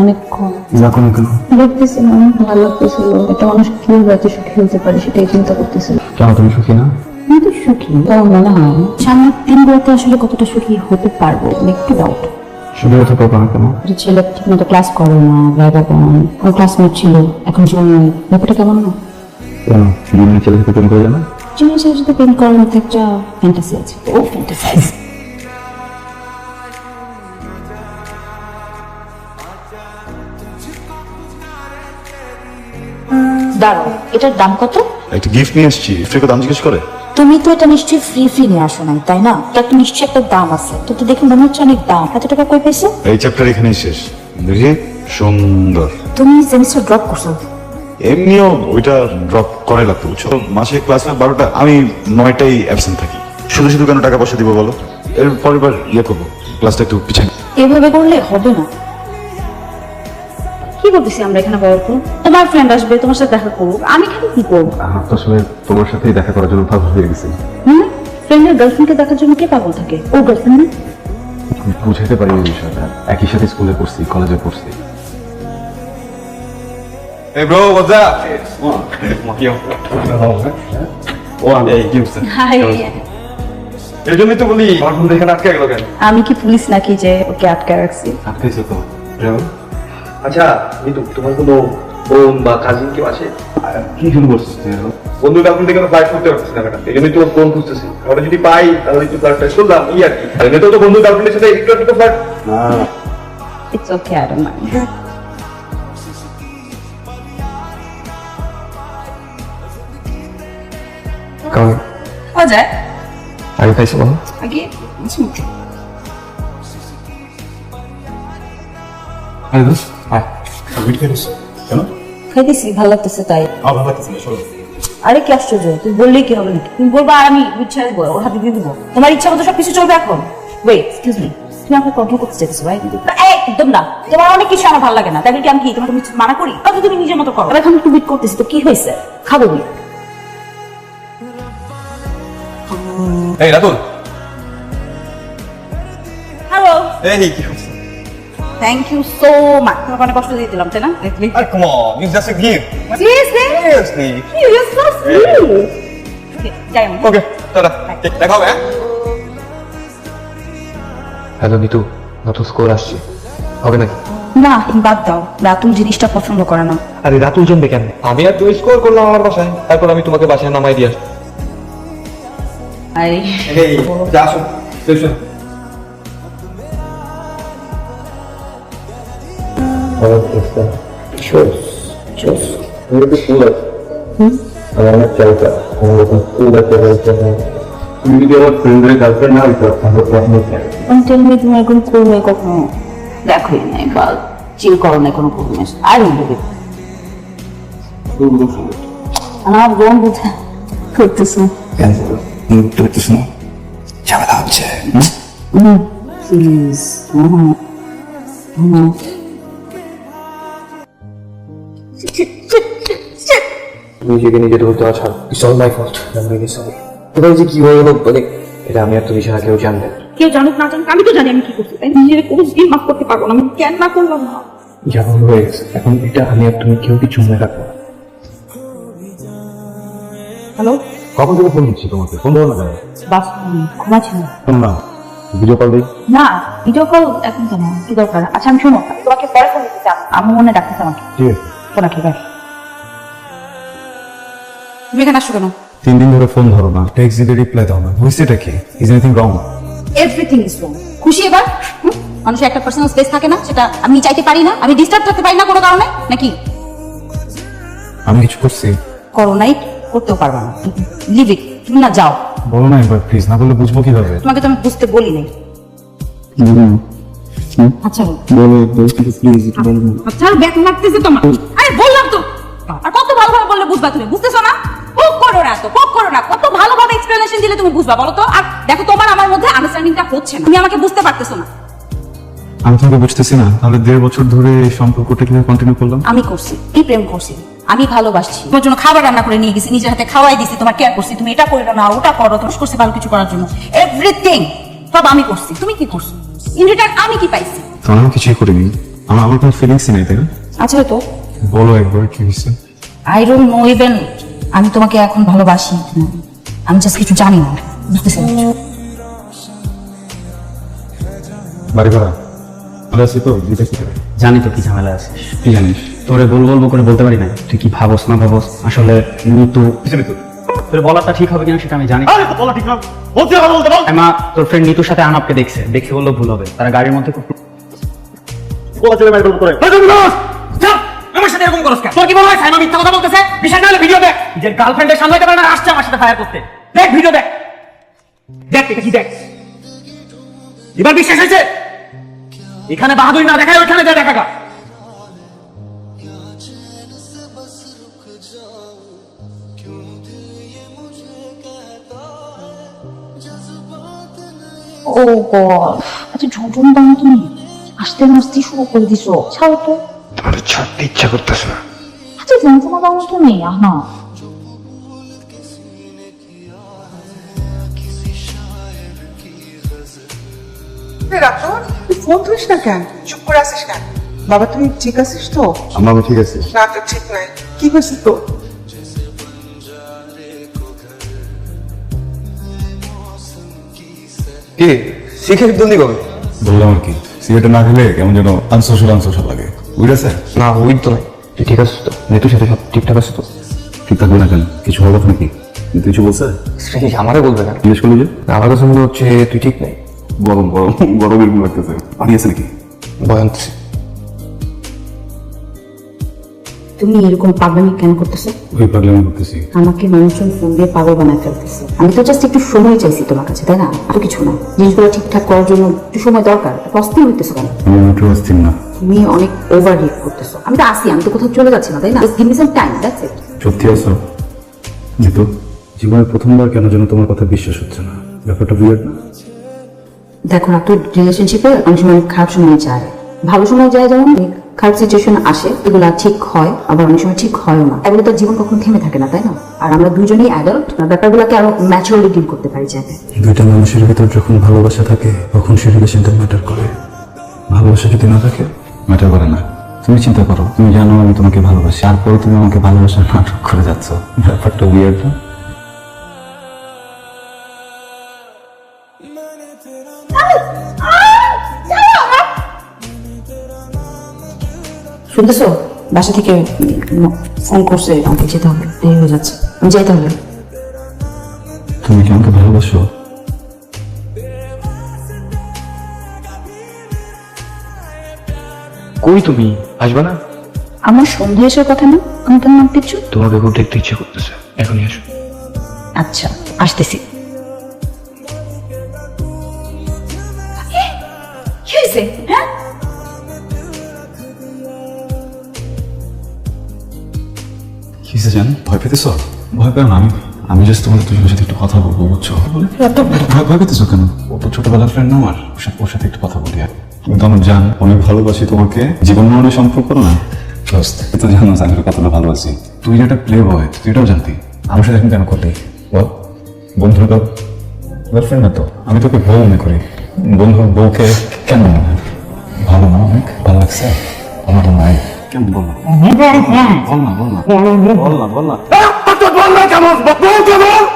অনেকক্ষণ। যখন কেন? দেখতেছিলাম ভালো লাগতেছিল। একটা মানুষ কীভাবে এত সুখী হতে পারে সেটাই চিন্তা করতেছিল। কেন তুমি সুখী না? আমি তো সুখী তোমার মনে হয় সামনের তিন বলতে আসলে কতটা সুখী হতে পারব একটু ডাউট সুখী হতে পারব না কেন? ছেলে ঠিক মতো ক্লাস করে না ওর ক্লাসমেট ছিল এখন ব্যাপারটা কেমন না? কেন? দিনের ছেলে সাথে প্রেম করে জানা? জুনিয়র ছেলের সাথে প্রেম করার মধ্যে একটা ফ্যান্টাসি আছে ও ফ্যান্টাসাইজ দাঁড়াও এটার দাম কত? একটা গিফট নিয়ে এসেছি দাম জিজ্ঞেস করে। তুমি তো এটা নিশ্চয়ই ফ্রি ফ্রি নিয়ে আসো নাই তাই না? এটা তো নিশ্চয়ই একটা দাম আছে। তো তো দেখে মনে হচ্ছে অনেক দাম। এত টাকা কই পেয়েছ? এই চ্যাপ্টার এখানেই শেষ। দেখি সুন্দর। তুমি সেমিস্টার ড্রপ করছ। এমনিও ওইটা ড্রপ করাই লাগতো বুঝছ? মাসে ক্লাস হয় বারোটা আমি নয়টাই অ্যাবসেন্ট থাকি। শুধু শুধু কেন টাকা পয়সা দিব বলো? এর পরের বার ইয়ে করব ক্লাসটা একটু পিছাই। এভাবে করলে হবে না। করতেছি আমরা এখানে বলতো তোমার ফ্রেন্ড আসবে তোমার সাথে দেখা করুক। আমি এখানে কি করব? আমার তো আসলে তোমার সাথেই দেখা করার জন্য পাগল হয়ে গেছি। হুম? ফ্রেন্ডের গার্লফ্রেন্ডকে দেখার জন্য কে পাগল থাকে? ও গার্লফ্রেন্ড না? বুঝাইতে পারি এই বিষয়টা। একই সাথে স্কুলে পড়ছি কলেজে পড়ছি। Hey bro, what's up? High এর জন্যই তো বলি আমার ফোন আটকে গেল কেন? আমি কি পুলিশ নাকি যে ওকে আটকে রাখছি? আটকাইছো তো। আচ্ছা নিতু তোমার কোনো বোন বা কাজিন কেউ আছে? কি শুরু করছিস এখন? বন্ধু গার্লফ্রেন্ড থেকে ফ্লাইট করতে পারতেছি না ম্যাডাম এই জন্যই তো ফোন খুঁজতেছি। ওটা যদি পাই তাহলে একটু ফ্লাইটটা শুনলাম ই আর কি। আর তো বন্ধু গার্লফ্রেন্ডের সাথে একটু একটু ফ্লাইট না। It's okay I don't mind আয় মিট খেয়েছিস কেন? খাইতেছি ভালো লাগতেছে তাই। আমার ভালো লাগতেছে না শোনো আরে কি আশ্চর্য তুই বললেই কি হবে? নাকি তুমি বলবা আর আমি ইচ্ছা দেবো ওর হাতে দিয়ে দেবো। তোমার ইচ্ছা মতো সবকিছু চলবে এখন। ওয়েট এক্সকিউজ মি তুমি আমাকে কন্ট্রোল করতে চাইছো ভাই একদম না। তোমার অনেক কিছু আমার ভালো লাগে না। তাই কি আমি কি তোমাকে মানা করি? তবে তুমি নিজের মতো করো। এখন একটু বিট করতেছি তো কি হয়েছে? খাব নি। এই রাতুল। হ্যালো এই কি হচ্ছে থ্যাংক ইউ সো মাচ তোমাকে অনেক কষ্ট দিয়ে দিলাম তাই না? আর come on it's just a gift seriously seriously you are so sweet যাই আমি। ওকে টাটা দেখা হবে হ্যাঁ? হ্যালো নিতু নতুন স্কোর আসছে। হবে নাকি? না বাদ দাও। রাতুল জিনিসটা পছন্দ করে না। আরে রাতুল জমবে কেন? আমি আর তুই স্কোর করলাম আমার বাসায়। তারপর আমি তোমাকে বাসায় নামাই দিয়ে আসব। আরে। এই যা আসো তুমি যদি আমার ফ্রেন্ডের গার্লফ্রেন্ড না হইতো তাহলে কখনো দেখোই নাই বা চিল করো না কোনো প্রবলেম আর বলবে আমার বোন বুঝে করতেছো কেন বুঝতে না ঝামেলা হচ্ছে প্লিজ নিজেকে নিজে ধরতে আছা it's all my fault I really sorry তোমরা যে কি হয়ে গেল মানে এটা আমি আর তুমি ছাড়া কেউ জানবে না। কেউ জানুক না জানুক আমি তো জানি আমি কি করছি তাই নিজের কোনো দিন মাফ করতে পারব না আমি কেন না করলাম না। যেমন হয়ে গেছে। এখন এটা আমি আর তুমি কেউ কিছু মনে রাখব হ্যালো কখন থেকে ফোন দিচ্ছি তোমাকে? ফোন ধরো না কেন? বাস ঘুমাচ্ছি না। ফোন না ভিডিও কল দিই? না ভিডিও কল এখন কেন কি দরকার। আচ্ছা আমি শোনো তোমাকে পরে ফোন দিতে চান আমার মনে ডাকতেছে আমাকে। ঠিক আছে। ফোন রাখি বাই তুমি এখানে আসছো কেন? তিন দিন ধরে ফোন ধরো না টেক্সট দিলে রিপ্লাই দাও না হয়েছেটা কি? Is anything wrong everything is wrong খুশি এবার? হুম? মানুষের একটা পার্সোনাল স্পেস থাকে না সেটা আমি চাইতে পারি না আমি ডিস্টার্ব থাকতে পারি না কোনো কারণে নাকি? আমি কিছু করছি। করো নাই করতেও পারবা না। লিভ ইট তুমি না যাও। বলো না একবার প্লিজ না বলে বুঝব কীভাবে? তোমাকে তো আমি বুঝতে বলি নাই। আচ্ছা বলো। বলো প্লিজ বলো আচ্ছা আর ব্যথা লাগতেছে তোমার। আরে বললাম তো। আর কত ভালোভাবে বললে বুঝবা তুমি বুঝতেছো না? পোক করো না তো পোক করো না। কত ভালোভাবে এক্সপ্লেনেশন দিলে তুমি বুঝবা বলো তো? আর দেখো তোমার আমার মধ্যে আন্ডারস্ট্যান্ডিংটা হচ্ছে না। তুমি আমাকে বুঝতে পারতেছো না। আমি তোমাকে বুঝতেছি না। তাহলে দেড় বছর ধরে এই সম্পর্কটা কীভাবে কন্টিনিউ করলাম? আমি করছি কি প্রেম করছি? আমি ভালোবাসছি। তোমার জন্য খাবার রান্না করে নিয়ে গেছি নিজের হাতে খাওয়াই দিছি তোমার কেয়ার করছি। তুমি এটা করো না ওটা করো তোমার করছি ভালো কিছু করার জন্য। এভরিথিং সব আমি করছি। তুমি কি করছ? ইন রিটার্ন আমি কি পাইছি? কারণ আমি কিছুই করিনি। আমার আমার কোনো ফিলিংসই নেই তাই না? আচ্ছা তো? বলো একবার কি হয়েছে। আই ডোন্ট নো ইভেন আমি তোমাকে এখন ভালোবাসি। আমি জাস্ট কিছু জানি না বুঝতেছি বাড়ি ভাড়া আছি তো? জানি তো কি ঝামেলা আছে। কি জানিস? তোরে বল বলব করে বলতে পারি না। তুই কি ভাবস না ভাবস? আসলে মৃত্যু তোর বলাটা ঠিক হবে কিনা সেটা আমি জানি বলা ঠিক না। বলতে হবে বলতে বল। মা তোর ফ্রেন্ড নিতুর সাথে আনাপকে দেখছে। দেখে বলল ভুল হবে। তারা গাড়ির মধ্যে খুব বলা চলে করে। আমার সাথে এরকম কেন? মনে হয় সাইমা মিথ্যা কথা বলতেছে। না হলে ভিডিও দেখ। যে গার্লফ্রেন্ডের সামলাতে পারে না আসছে আমার সাথে ফায়ার করতে। দেখ ভিডিও দেখ। দেখ এটা কি দেখ? এবার বিশ্বাস হয়েছে? এখানে বাহাদুরি না দেখায় ওইখানে যা দেখা গা। ও গড আচ্ছা ঝুঁঝুন দাম তুমি আসতে মস্তি শুরু করে দিছো। ছাড়ো তো। তোমার ছাড়তে ইচ্ছা করতেছে না। আচ্ছা যন্ত্রণা দাও তুমি আহা তুই ফোন ধরিস না কেন চুপ করে আসিস কেন বাবা ঠিক আছিস তো আমার ঠিক আছে না তো ঠিক নাই কি তো কি কবে বললাম আর কি সিগারেট না খেলে কেমন যেন আনসোশাল আনসোশাল লাগে বুঝেছে না উইক তো নাই তুই ঠিক আছিস তো? নেতুর সাথে সব ঠিকঠাক আছে তো? ঠিক থাকবে না কেন কিছু হলো নাকি? কিন্তু কিছু বলছে? শ্রেণি আমারে বলবে না? জিজ্ঞেস করলি যে? আমার কাছে মনে হচ্ছে তুই ঠিক নাই। গরম গরম গরম এরকম লাগতেছে। পানি আছে নাকি? বয়ান্ত তুমি এরকম পাগলামি কেন করতেছো? ওই পাগলামি করতেছি। আমাকে মানুষজন ফোন দিয়ে পাগল বানায় ফেলতেছে। আমি তো জাস্ট একটু সময় চাইছি তোমার কাছে তাই না? আর কিছু না। জিনিসগুলো ঠিকঠাক করার জন্য একটু সময় দরকার। অস্থির হইতেছো কেন? আমি মোটেও অস্থির না। তুমি অনেক ওভার রিয়েক্ট করতেছো। আমি তো আসি আমি তো কোথাও চলে যাচ্ছি না তাই না? Give me some time that's it সত্যি আছো? জিতু জীবনে প্রথমবার কেন যেন তোমার কথা বিশ্বাস হচ্ছে না? ব্যাপারটা বিয়ার না? দেখো না তোর রিলেশনশিপে অনেক সময় খারাপ সময় যায়। ভালো সময় যায় যেমন খারাপ সিচুয়েশন আসে এগুলো ঠিক হয় আবার অনেক সময় ঠিক হয় না। এগুলো তো জীবন কখনো থেমে থাকে না তাই না? আর আমরা দুজনেই অ্যাডাল্ট ব্যাপারগুলোকে আরও ম্যাচুরালি ডিল করতে পারি যাতে দুইটা মানুষের ভিতর যখন ভালোবাসা থাকে তখন সেই রিলেশনটা ম্যাটার করে। ভালোবাসা যদি না থাকে ম্যাটার করে না। তুমি চিন্তা করো তুমি জানো আমি তোমাকে ভালোবাসি। তারপরে তুমি আমাকে ভালোবাসার নাটক করে যাচ্ছ। ব্যাপারটা বিয়ার না? শুনতেছো? বাসা থেকে ফোন করছে আমাকে যেতে হবে। দেরি হয়ে যাচ্ছে। আমি যাইতে হবে তুমি কি আমাকে ভালোবাসো? কই তুমি? আসবে না? আমার সন্ধ্যা আসার কথা না? আমি তোমার নাম দিচ্ছ? তোমাকে খুব দেখতে ইচ্ছে করতেছে। এখনই আসো। আচ্ছা আসতেছি। কি হয়েছে? হ্যাঁ? জান? ভয় পেতেছ? ভয় পেও না আমি আমি জাস্ট তোমাদের দুজনের সাথে একটু কথা বলব বুঝছ? ভয় ভয় পেতেছো কেন? ও তো ছোটবেলার ফ্রেন্ড না আমার। ওর সাথে- ওর সাথে একটু কথা বলি আর কিন্তু আমার জান অনেক ভালোবাসি তোমাকে। জীবন মরণের সম্পর্ক না? তো জানো আমি তোকে কতটা ভালোবাসি। তুই যেটা প্লে বয় তুই এটাও জানতি? আমার সাথে এখন কেন করলি? বল। বন্ধুর তো গার্লফ্রেন্ড না তো? আমি তোকে বউ মনে করি। বন্ধুর বউকে কেন মনে ভালো না অনেক। ভালো লাগছে? আমার নাই। কেমন? বল না। বল না বল না। বল না বল না। বল না বল না। কেমন? বল কেমন?